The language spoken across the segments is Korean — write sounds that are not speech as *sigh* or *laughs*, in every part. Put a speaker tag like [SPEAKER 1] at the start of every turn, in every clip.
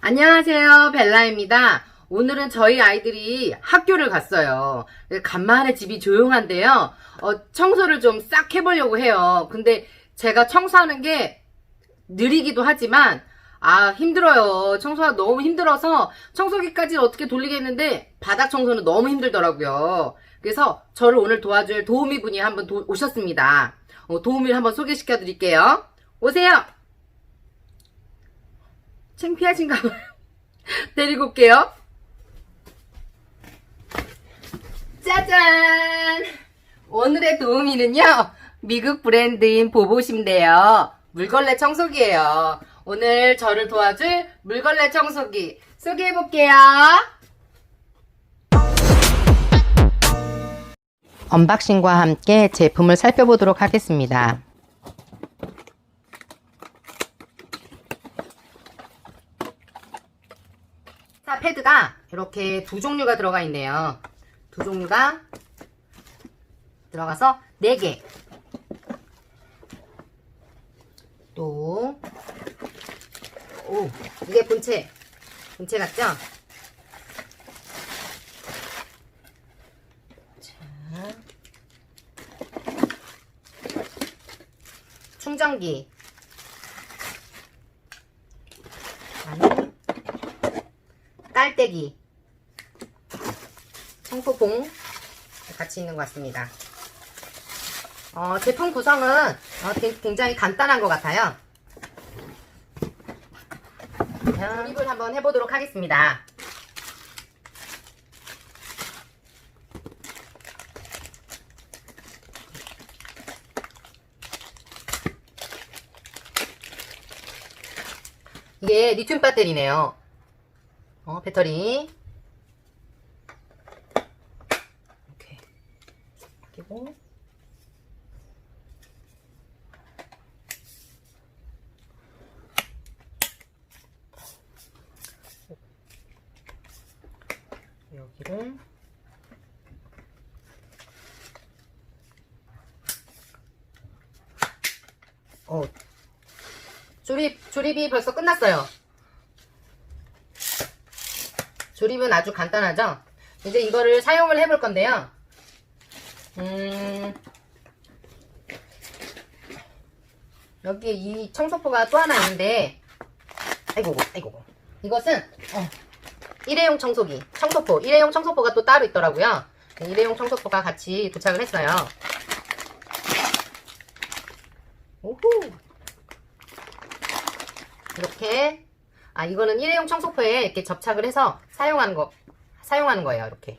[SPEAKER 1] 안녕하세요. 벨라입니다. 오늘은 저희 아이들이 학교를 갔어요. 간만에 집이 조용한데요. 어, 청소를 좀 싹 해보려고 해요. 근데 제가 청소하는 게 느리기도 하지만, 아, 힘들어요. 청소가 너무 힘들어서 청소기까지 어떻게 돌리겠는데, 바닥 청소는 너무 힘들더라고요. 그래서 저를 오늘 도와줄 도우미 분이 한번 도- 오셨습니다. 어, 도우미를 한번 소개시켜 드릴게요. 오세요! 창피하신가 봐요. *laughs* 데리고 올게요. 짜잔! 오늘의 도우미는요, 미국 브랜드인 보보신데요. 물걸레 청소기예요. 오늘 저를 도와줄 물걸레 청소기 소개해볼게요. 언박싱과 함께 제품을 살펴보도록 하겠습니다. 자, 패드가 이렇게 두 종류가 들어가 있네요. 두 종류가 들어가서 4개. 또, 오, 이게 본체. 본체 같죠? 자, 충전기. 아니, 깔때기, 청소봉 같이 있는 것 같습니다. 어, 제품 구성은 어, 굉- 굉장히 간단한 것 같아요. 조립을 한번 해보도록 하겠습니다. 이게 리튬 배터리네요. 어, 배터리. 이렇게. 끼고. 여기를. 어, 조립, 조립이 벌써 끝났어요. 조립은 아주 간단하죠? 이제 이거를 사용을 해볼 건데요. 음, 여기에 이 청소포가 또 하나 있는데, 아이고, 아이고. 이것은, 어, 일회용 청소기, 청소포, 일회용 청소포가 또 따로 있더라고요. 네, 일회용 청소포가 같이 도착을 했어요. 오호! 이렇게 아 이거는 일회용 청소포에 이렇게 접착을 해서 사용하는 거 사용하는 거예요 이렇게.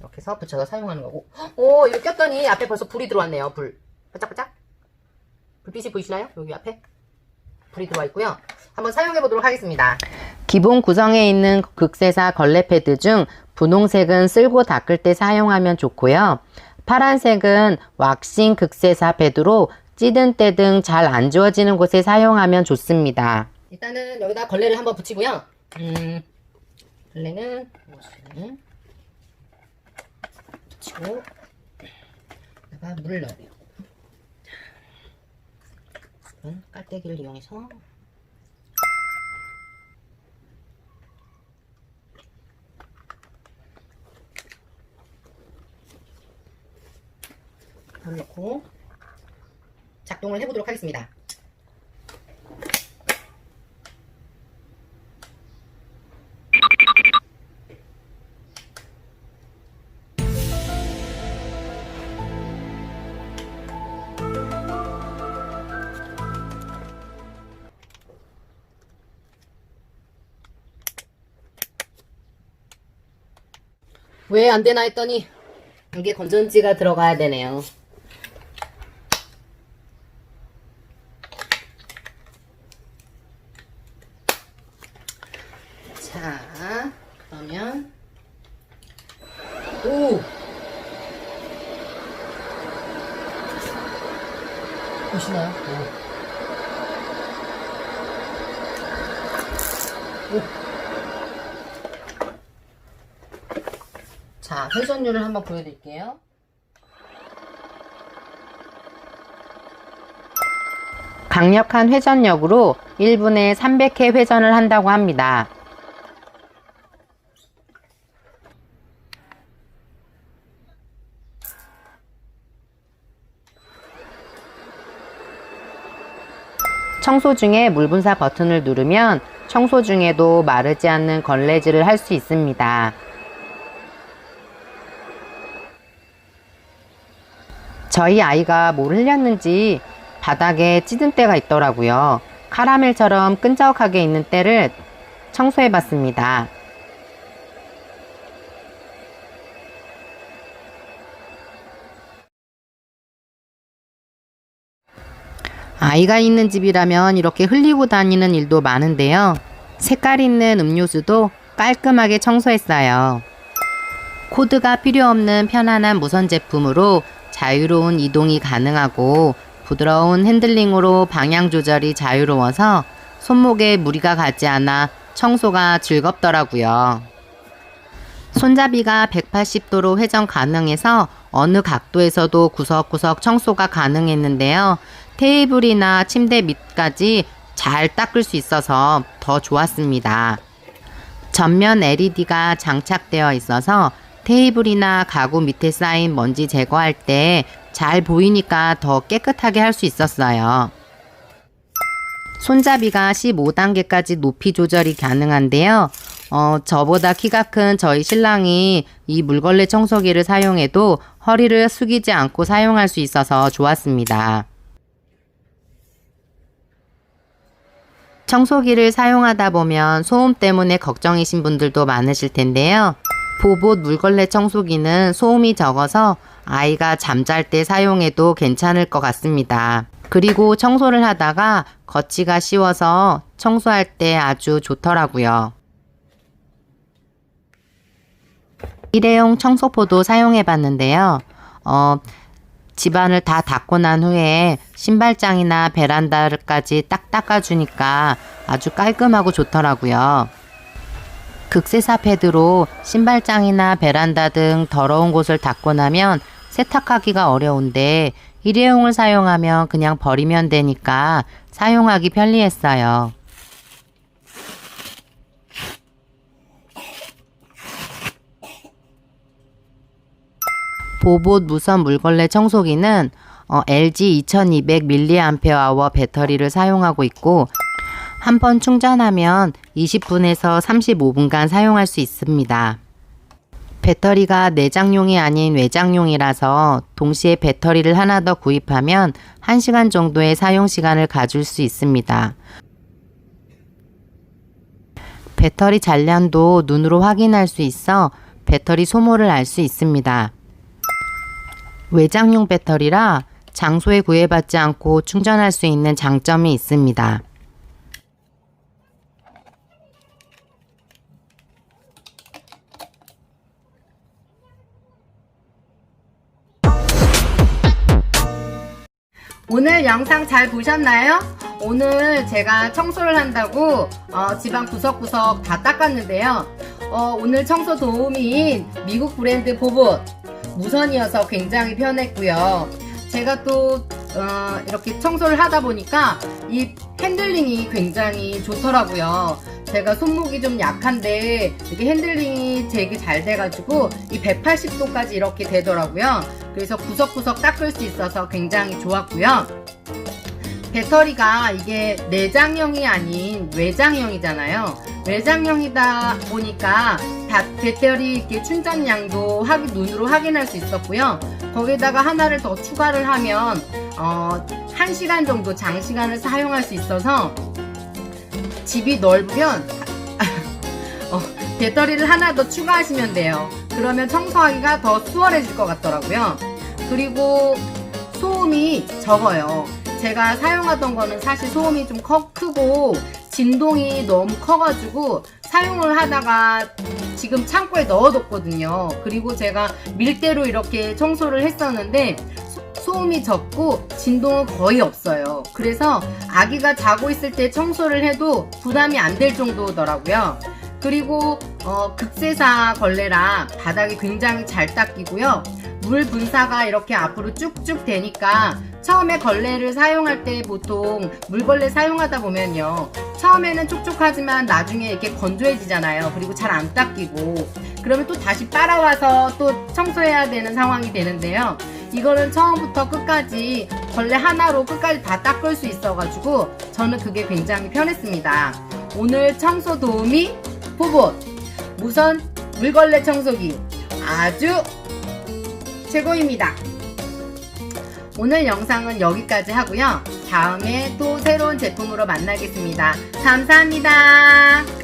[SPEAKER 1] 이렇게 해서 붙여서 사용하는 거고. 오 이거 꼈더니 앞에 벌써 불이 들어왔네요 불. 반짝반짝. 불빛이 보이시나요? 여기 앞에? 불이 들어와 있고요. 한번 사용해 보도록 하겠습니다. 기본 구성에 있는 극세사 걸레 패드 중 분홍색은 쓸고 닦을 때 사용하면 좋고요. 파란색은 왁싱 극세사 패드로 찌든 때 등 잘 안 지워지는 곳에 사용하면 좋습니다. 일단은 여기다 걸레를 한번 붙이고요. 음, 걸레는 붙이고 여기다가 물을. 그럼 깔때기를 이용해서 물 넣고 작동을 해보도록 하겠습니다. 왜 안 되나 했더니 여기에 건전지가 들어가야 되네요. 자, 그러면 오 보시나요? 오. 오. 자, 회전율을 한번 보여드릴게요.
[SPEAKER 2] 강력한 회전력으로 1분에 300회 회전을 한다고 합니다. 청소 중에 물 분사 버튼을 누르면 청소 중에도 마르지 않는 걸레질을 할 수 있습니다. 저희 아이가 뭘 흘렸는지 바닥에 찌든 때가 있더라고요. 카라멜처럼 끈적하게 있는 때를 청소해 봤습니다. 아이가 있는 집이라면 이렇게 흘리고 다니는 일도 많은데요. 색깔 있는 음료수도 깔끔하게 청소했어요. 코드가 필요 없는 편안한 무선 제품으로 자유로운 이동이 가능하고 부드러운 핸들링으로 방향 조절이 자유로워서 손목에 무리가 가지 않아 청소가 즐겁더라고요. 손잡이가 180도로 회전 가능해서 어느 각도에서도 구석구석 청소가 가능했는데요. 테이블이나 침대 밑까지 잘 닦을 수 있어서 더 좋았습니다. 전면 LED가 장착되어 있어서 테이블이나 가구 밑에 쌓인 먼지 제거할 때 잘 보이니까 더 깨끗하게 할 수 있었어요. 손잡이가 15단계까지 높이 조절이 가능한데요. 어, 저보다 키가 큰 저희 신랑이 이 물걸레 청소기를 사용해도 허리를 숙이지 않고 사용할 수 있어서 좋았습니다. 청소기를 사용하다 보면 소음 때문에 걱정이신 분들도 많으실 텐데요. 보봇 물걸레 청소기는 소음이 적어서 아이가 잠잘 때 사용해도 괜찮을 것 같습니다. 그리고 청소를 하다가 거치가 쉬워서 청소할 때 아주 좋더라고요. 일회용 청소포도 사용해 봤는데요. 어, 집안을 다 닦고 난 후에 신발장이나 베란다까지 딱 닦아주니까 아주 깔끔하고 좋더라고요. 극세사 패드로 신발장이나 베란다 등 더러운 곳을 닦고 나면 세탁하기가 어려운데 일회용을 사용하면 그냥 버리면 되니까 사용하기 편리했어요. 보봇 무선 물걸레 청소기는 어, LG 2200mAh 배터리를 사용하고 있고 한 번 충전하면 20분에서 35분간 사용할 수 있습니다. 배터리가 내장용이 아닌 외장용이라서 동시에 배터리를 하나 더 구입하면 1시간 정도의 사용 시간을 가질 수 있습니다. 배터리 잔량도 눈으로 확인할 수 있어 배터리 소모를 알 수 있습니다. 외장용 배터리라 장소에 구애받지 않고 충전할 수 있는 장점이 있습니다. 오늘 영상 잘 보셨나요? 오늘 제가 청소를 한다고 어, 집안 구석구석 다 닦았는데요. 어, 오늘 청소 도우미인 미국 브랜드 보봇 무선이어서 굉장히 편했고요. 제가 또 어, 이렇게 청소를 하다 보니까 이 핸들링이 굉장히 좋더라고요. 제가 손목이 좀 약한데 이렇게 핸들링이 되게 잘 돼가지고 이 180도까지 이렇게 되더라고요. 그래서 구석구석 닦을 수 있어서 굉장히 좋았고요. 배터리가 이게 내장형이 아닌 외장형이잖아요. 외장형이다 보니까 다- 배터리 이렇게 충전량도 확- 눈으로 확인할 수 있었고요. 거기다가 하나를 더 추가를 하면 어, 1시간 정도 장시간을 사용할 수 있어서 집이 넓으면 어, 배터리를 하나 더 추가하시면 돼요. 그러면 청소하기가 더 수월해질 것 같더라고요. 그리고 소음이 적어요. 제가 사용하던 거는 사실 소음이 좀 커, 크고 진동이 너무 커가지고 사용을 하다가 지금 창고에 넣어뒀거든요. 그리고 제가 밀대로 이렇게 청소를 했었는데 소- 소음이 적고 진동은 거의 없어요. 그래서 아기가 자고 있을 때 청소를 해도 부담이 안 될 정도더라고요. 그리고 어, 극세사 걸레라 바닥이 굉장히 잘 닦이고요. 물 분사가 이렇게 앞으로 쭉쭉 되니까
[SPEAKER 1] 처음에 걸레를 사용할 때 보통 물걸레 사용하다 보면요. 처음에는 촉촉하지만 나중에 이렇게 건조해지잖아요. 그리고 잘 안 닦이고. 그러면 또 다시 빨아와서 또 청소해야 되는 상황이 되는데요. 이거는 처음부터 끝까지 걸레 하나로 끝까지 다 닦을 수 있어가지고 저는 그게 굉장히 편했습니다. 오늘 청소 도우미 포봇 무선 물걸레 청소기 아주 최고입니다. 오늘 영상은 여기까지 하고요. 다음에 또 새로운 제품으로 만나겠습니다. 감사합니다.